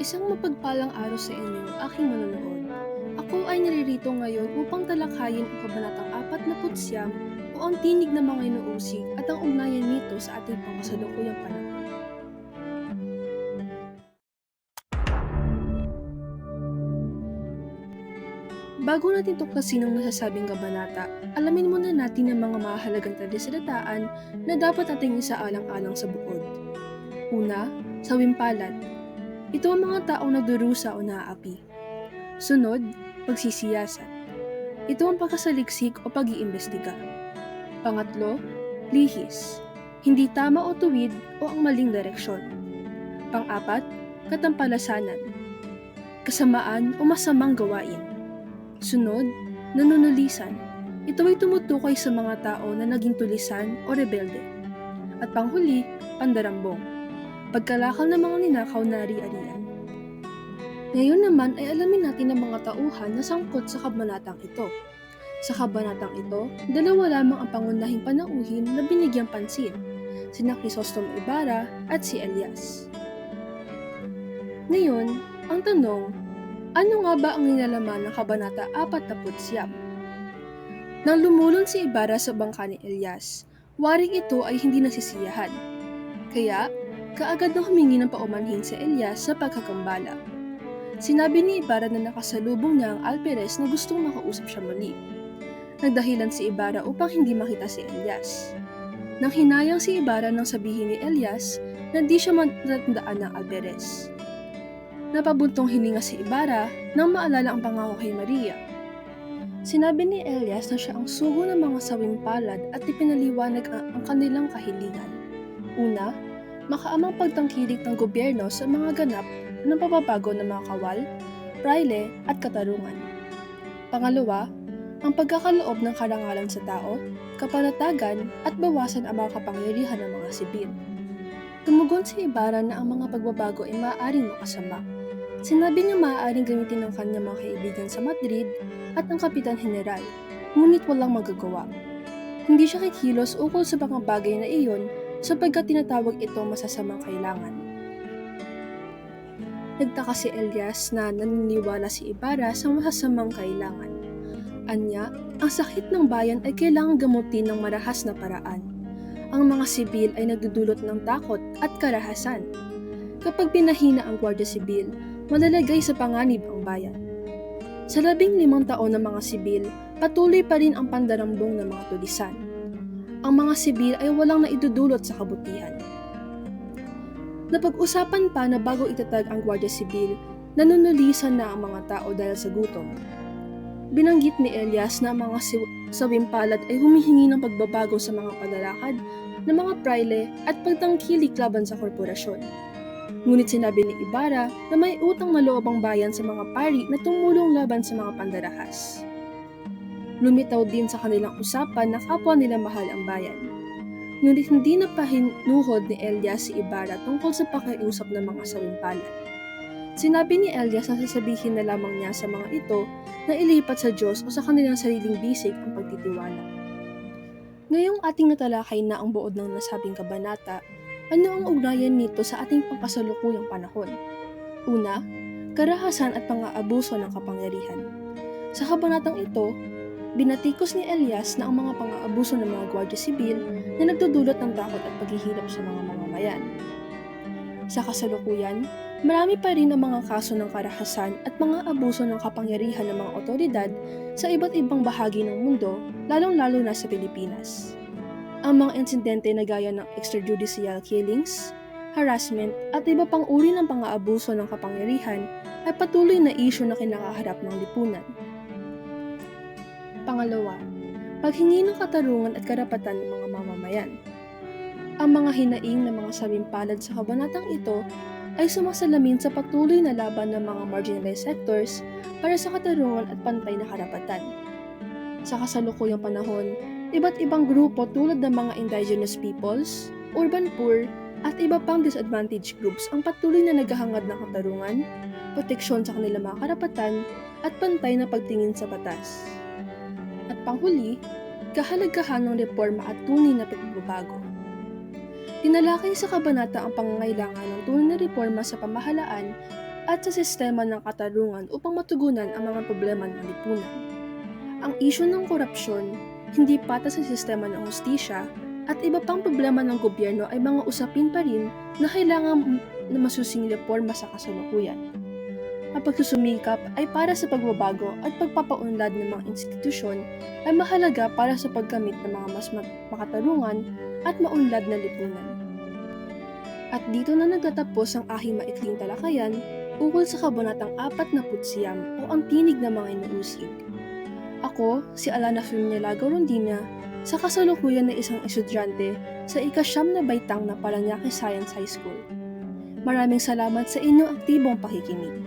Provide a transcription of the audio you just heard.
Isang mapagpalang araw sa inyo, aking manonood. Ako ay naririto ngayon upang talakayin ang kabanatang 49 o ang tinig ng mga inuusig at ang ugnayan nito sa ating pangkasalukuyang panahon. Bago natin tuklasin ang nasasabing kabanata, alamin muna natin ang mga mahalagang talisalataan na dapat nating isaalang-alang sa bukod. Una, sawimpalad. Ito ang mga taong nagdurusa o naaapi. Sunod, pagsisiyasat. Ito ang pagkasaliksik o pag-iimbestiga. Pangatlo, lihis. Hindi tama o tuwid o ang maling direksyon. Pang-apat, katampalasanan. Kasamaan o masamang gawain. Sunod, nanunulisan. Ito ay tumutukoy sa mga tao na naging tulisan o rebelde. At panghuli, pandarambong. Pagkalakal ng mga ninakaw na ari-arian. Ngayon naman ay alamin natin ang mga tauhan na sangkot sa kabanatang ito. Sa kabanatang ito, dalawa lamang ang pangunahing panauhin na binigyang pansin, sina Chrysostom Ibarra at si Elias. Ngayon, ang tanong, ano nga ba ang nilalaman ng Kabanata 49? Nang lumulon si Ibarra sa bangka ni Elias, waring ito ay hindi nasisiyahan. Kaya, kaagad na humingi ng paumanhin si Elias sa pagkakambala. Sinabi ni Ibarra na nakasalubong niya ang Alperes na gustong makausap siya muli. Nagdahilan si Ibarra upang hindi makita si Elias. Nang hinayang si Ibarra nang sabihin ni Elias na di siya matandaan ng Alperes. Napabuntong hininga si Ibarra nang maalala ang pangako kay Maria. Sinabi ni Elias na siya ang sugo ng mga sawing palad at ipinaliwanag ang kanilang kahilingan. Una, makaamang pagtangkilik ng gobyerno sa mga ganap ng pababago ng mga kawal, praile at katarungan. Pangalawa, ang pagkakaloob ng karangalan sa tao, kapanatagan at bawasan ang mga kapangyarihan ng mga sibil. Tumugon si Ibarra na ang mga pagbabago ay maaaring makasama. Sinabi niya maaaring gamitin ng kanyang mga kaibigan sa Madrid at ang Kapitan General, ngunit walang magagawa. Hindi siya kikilos ukol sa mga bagay na iyon sapagkat tinatawag itong masasamang kailangan. Nagtaka si Elias na naniniwala si Ibarra sa masasamang kailangan. Anya, ang sakit ng bayan ay kailangang gamutin ng marahas na paraan. Ang mga sibil ay nagdudulot ng takot at karahasan. Kapag pinahina ang Gwardiya Sibil, malalagay sa panganib ang bayan. Sa labing limang taon ng mga sibil, patuloy pa rin ang pandarambong ng mga tulisan. Ang mga sibil ay walang naidudulot sa kabutihan. Napag-usapan pa na bago itatag ang Gwardiya Sibil, nanunulisan na ang mga tao dahil sa gutom. Binanggit ni Elias na ang mga sawimpalad ay humihingi ng pagbabago sa mga palalakad ng mga praile at pagtangkilik laban sa korporasyon. Ngunit sinabi ni Ibarra na may utang na loob ang bayan sa mga pari na tumulong laban sa mga pandarahas. Lumitaw din sa kanilang usapan na kapwa nila mahal ang bayan. Ngunit hindi na pahinuhod ni Elias si Ibarra tungkol sa pakiusap ng mga sawimpalad. Sinabi ni Elias na sasabihin na lamang niya sa mga ito na ilipat sa Diyos o sa kanilang sariling bisig ang pagtitiwala. Ngayong ating natalakay na ang buod ng nasabing kabanata, ano ang ugnayan nito sa ating pangkasalukuyang panahon? Una, karahasan at pang-aabuso ng kapangyarihan. Sa kabanatang ito, binatikos ni Elias na ang mga pang-aabuso ng mga gwardiya sibil na nagdudulot ng takot at paghihirap sa mga mamamayan. Sa kasalukuyan, marami pa rin ang mga kaso ng karahasan at mga abuso ng kapangyarihan ng mga otoridad sa iba't ibang bahagi ng mundo, lalong-lalo na sa Pilipinas. Ang mga insidente na gaya ng extrajudicial killings, harassment at iba pang uri ng pang-aabuso ng kapangyarihan ay patuloy na isyu na kinakaharap ng lipunan. Pangalawa, paghingi ng katarungan at karapatan ng mga mamamayan. Ang mga hinaing ng mga sabimpalad sa kabanatang ito ay sumasalamin sa patuloy na laban ng mga marginalized sectors para sa katarungan at pantay na karapatan. Sa kasalukuyang panahon, iba't ibang grupo tulad ng mga indigenous peoples, urban poor, at iba pang disadvantaged groups ang patuloy na naghahangad ng katarungan, proteksyon sa kanilang mga karapatan, at pantay na pagtingin sa batas. At panghuli, kahalagahan ng reforma at tunay na pagbabago. Tinalakay sa kabanata ang pangangailangan ng tunay na reforma sa pamahalaan at sa sistema ng katarungan upang matugunan ang mga problema ng lipunan. Ang isyu ng korupsyon, hindi patas sa sistema ng hustisya, at iba pang problema ng gobyerno ay mga usapin pa rin na kailangan na masusing reforma sa kasalukuyan. Ang pagsusumikap ay para sa pagbabago at pagpapaunlad ng mga institusyon ay mahalaga para sa pagkamit ng mga mas ma- makatarungan at maunlad na lipunan. At dito na nagtatapos ang aking maikling talakayan ukol sa kabanatang 49 o ang tinig ng mga inuusig. Ako, si Alana Firminelago Rondina, sa kasalukuyan na isang estudyante sa ikasyam na baitang ng Paranaque Science High School. Maraming salamat sa inyong aktibong pakikinig.